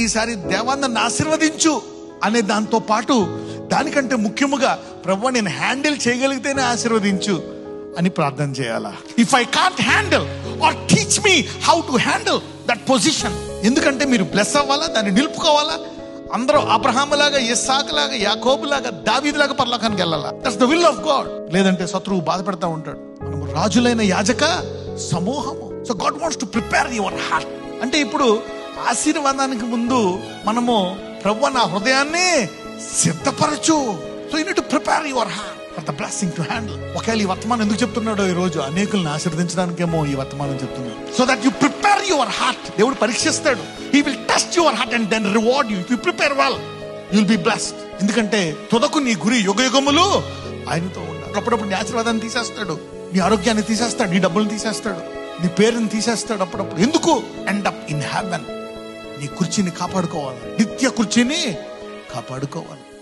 ఈసారి దేవాన్ని ఆశీర్వదించు అనే దాంతో పాటు దానికంటే ముఖ్యముగా ప్రభు నేను హ్యాండిల్ చేయగలిగితేనే ఆశీర్వదించు అని ప్రార్థన చేయాలా? If I can't handle or teach me how to handle that position ఎందుకంటే మీరు బ్లెస్ అవ్వాలా దాన్ని నిలుపుకోవాలా? అందరూ అబ్రహాములాగా లాగా యాకోబులాగా లాగా యాకోబు పరలోకానికి వెళ్ళాలా? That's the will of God లేదంటే శత్రువు బాధపడతా ఉంటాడు. మనము రాజులైన యాజక సమూహము. So God wants to prepare your heart అంటే ఇప్పుడు ఆశీర్వాదానికి ముందు మనము ప్రభు నా హృదయాన్ని సిద్ధపరచు. So you to prepare your heart for the blessing to handle ఒకవేళ ఈ వర్తమానం ఎందుకు చెప్తున్నాడో ఈ రోజు అనేకులను ఆశీర్వదించడానికేమో ఈ వర్తమానం చెప్తున్నాడు. So that you prepare your heart దేవుడు పరీక్షిస్తాడు. He will test your heart and then reward you you prepare well you'll be blessed ఎందుకంటే తుదకు నీ గురి యుగ యుగములు ఆయనతో ఉన్నాడు అప్పుడప్పుడు నీ ఆశీర్వాదాన్ని తీసేస్తాడు. నీ ఆరోగ్యాన్ని తీసేస్తాడు. నీ డబ్బులు తీసేస్తాడు. నీ పేరుని తీసేస్తాడు అప్పుడప్పుడు. ఎందుకు? ఎండ్ అప్ ఇన్ హెవెన్ నీ కుర్చీని కాపాడుకోవాలి. నిత్య కుర్చీని కాపాడుకోవాలి.